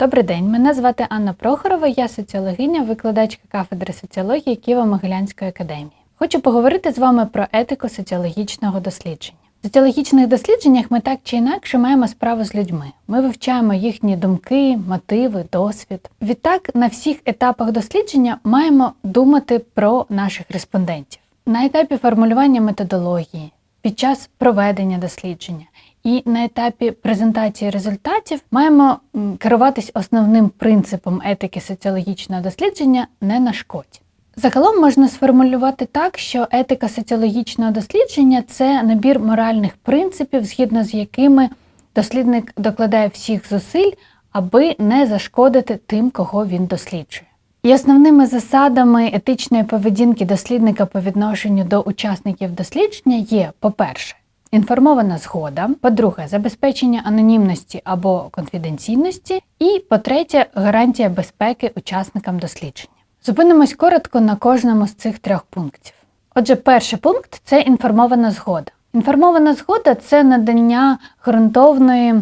Добрий день, мене звати Анна Прохорова, я соціологиня, викладачка кафедри соціології Києво-Могилянської академії. Хочу поговорити з вами про етику соціологічного дослідження. В соціологічних дослідженнях ми так чи інакше маємо справу з людьми. Ми вивчаємо їхні думки, мотиви, досвід. Відтак, на всіх етапах дослідження маємо думати про наших респондентів на етапі формулювання методології, під час проведення дослідження і на етапі презентації результатів маємо керуватись основним принципом етики соціологічного дослідження не нашкодь. Загалом можна сформулювати так, що етика соціологічного дослідження це набір моральних принципів, згідно з якими дослідник докладає всіх зусиль, аби не зашкодити тим, кого він досліджує. І основними засадами етичної поведінки дослідника по відношенню до учасників дослідження є, по-перше, інформована згода, по-друге, забезпечення анонімності або конфіденційності, і по-третє, гарантія безпеки учасникам дослідження. Зупинимось коротко на кожному з цих трьох пунктів. Отже, перший пункт це інформована згода. Інформована згода це надання ґрунтовної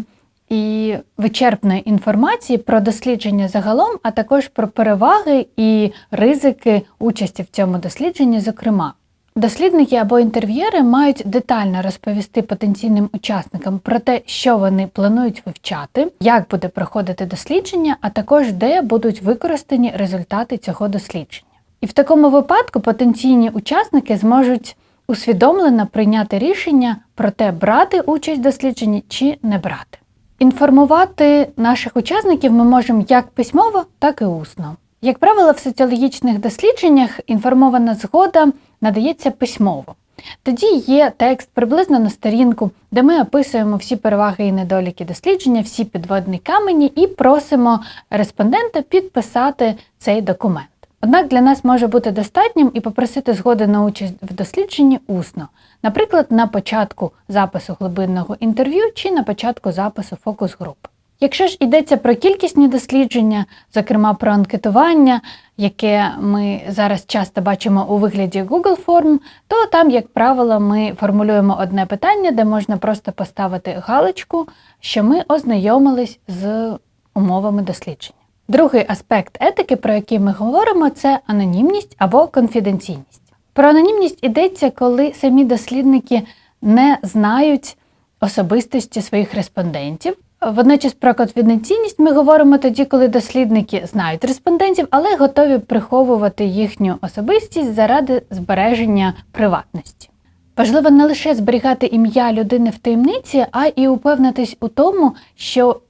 і вичерпної інформації про дослідження загалом, а також про переваги і ризики участі в цьому дослідженні, зокрема. Дослідники або інтерв'єри мають детально розповісти потенційним учасникам про те, що вони планують вивчати, як буде проходити дослідження, а також де будуть використані результати цього дослідження. І в такому випадку потенційні учасники зможуть усвідомлено прийняти рішення про те, брати участь в дослідженні чи не брати. Інформувати наших учасників ми можемо як письмово, так і усно. Як правило, в соціологічних дослідженнях інформована згода надається письмово. Тоді є текст приблизно на сторінку, де ми описуємо всі переваги і недоліки дослідження, всі підводні камені і просимо респондента підписати цей документ. Однак для нас може бути достатнім і попросити згоди на участь в дослідженні усно, наприклад, на початку запису глибинного інтерв'ю чи на початку запису фокус-групи. Якщо ж йдеться про кількісні дослідження, зокрема про анкетування, яке ми зараз часто бачимо у вигляді Google форм, то там, як правило, ми формулюємо одне питання, де можна просто поставити галочку, що ми ознайомились з умовами дослідження. Другий аспект етики, про який ми говоримо, це анонімність або конфіденційність. Про анонімність йдеться, коли самі дослідники не знають особистості своїх респондентів. Водночас про конфіденційність ми говоримо тоді, коли дослідники знають респондентів, але готові приховувати їхню особистість заради збереження приватності. Важливо не лише зберігати ім'я людини в таємниці, а і упевнитись у тому, що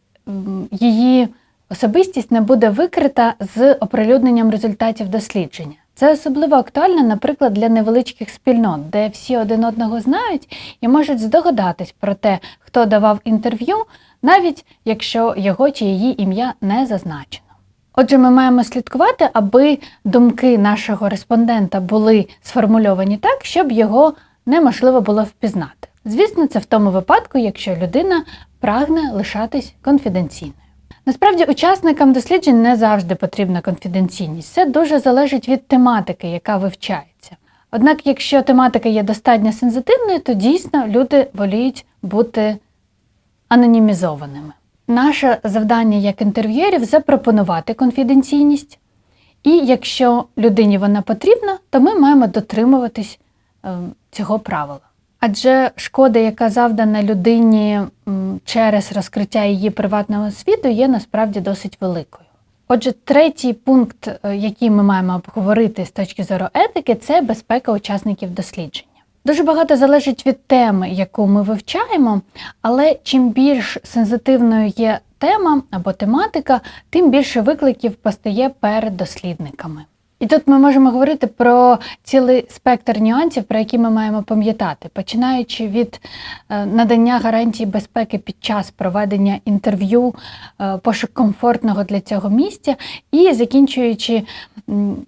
її особистість не буде викрита з оприлюдненням результатів дослідження. Це особливо актуально, наприклад, для невеличких спільнот, де всі один одного знають і можуть здогадатись про те, хто давав інтерв'ю, навіть якщо його чи її ім'я не зазначено. Отже, ми маємо слідкувати, аби думки нашого респондента були сформульовані так, щоб його неможливо було впізнати. Звісно, це в тому випадку, якщо людина прагне лишатись конфіденційною. Насправді, учасникам досліджень не завжди потрібна конфіденційність. Це дуже залежить від тематики, яка вивчається. Однак, якщо тематика є достатньо сенситивною, то дійсно люди воліють бути анонімізованими. Наше завдання як інтерв'єрів запропонувати конфіденційність, і якщо людині вона потрібна, то ми маємо дотримуватись е, цього правила. Адже шкода, яка завдана людині через розкриття її приватного світу, є насправді досить великою. Отже, третій пункт, е, який ми маємо обговорити з точки зору етики, це безпека учасників дослідження. Дуже багато залежить від теми, яку ми вивчаємо, але чим більш сенситивною є тема або тематика, тим більше викликів постає перед дослідниками. І тут ми можемо говорити про цілий спектр нюансів, про які ми маємо пам'ятати, починаючи від е, надання гарантій безпеки під час проведення інтерв'ю, е, пошук комфортного для цього місця, і закінчуючи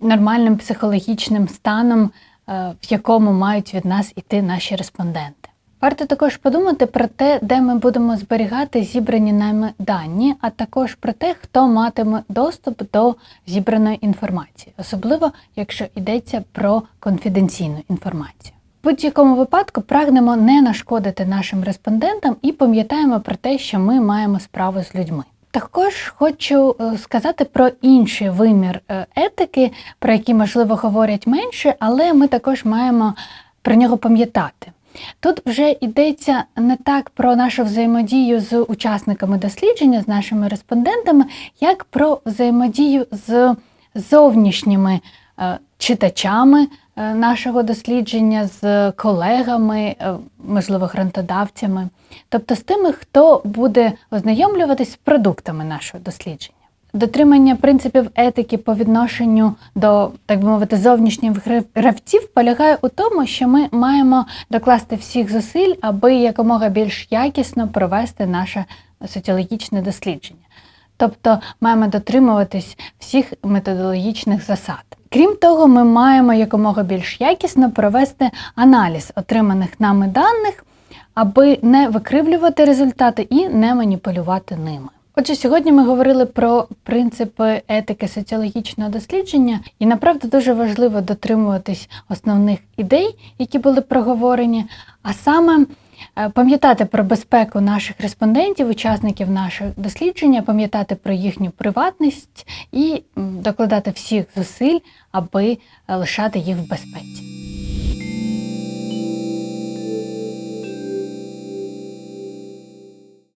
нормальним психологічним станом, е, в якому мають від нас іти наші респонденти. Варто також подумати про те, де ми будемо зберігати зібрані нами дані, а також про те, хто матиме доступ до зібраної інформації, особливо якщо йдеться про конфіденційну інформацію. В будь-якому випадку прагнемо не нашкодити нашим респондентам і пам'ятаємо про те, що ми маємо справу з людьми. Також хочу е, сказати про інший вимір е, етики, про який, можливо, говорять менше, але ми також маємо про нього пам'ятати. Тут вже йдеться не так про нашу взаємодію з учасниками дослідження, з нашими респондентами, як про взаємодію з зовнішніми е, читачами е, нашого дослідження, з колегами, е, можливо, грантодавцями, тобто з тими, хто буде ознайомлюватись з продуктами нашого дослідження. Дотримання принципів етики по відношенню до, так би мовити, зовнішніх гра- гравців полягає у тому, що ми маємо докласти всіх зусиль, аби якомога більш якісно провести наше соціологічне дослідження. Тобто маємо дотримуватись всіх методологічних засад. Крім того, ми маємо якомога більш якісно провести аналіз отриманих нами даних, аби не викривлювати результати і не маніпулювати ними. Отже, сьогодні ми говорили про принципи етики соціологічного дослідження, і направду дуже важливо дотримуватись основних ідей, які були проговорені, а саме е, пам'ятати про безпеку наших респондентів, учасників нашого дослідження, пам'ятати про їхню приватність і докладати всіх зусиль, аби е, лишати їх в безпеці.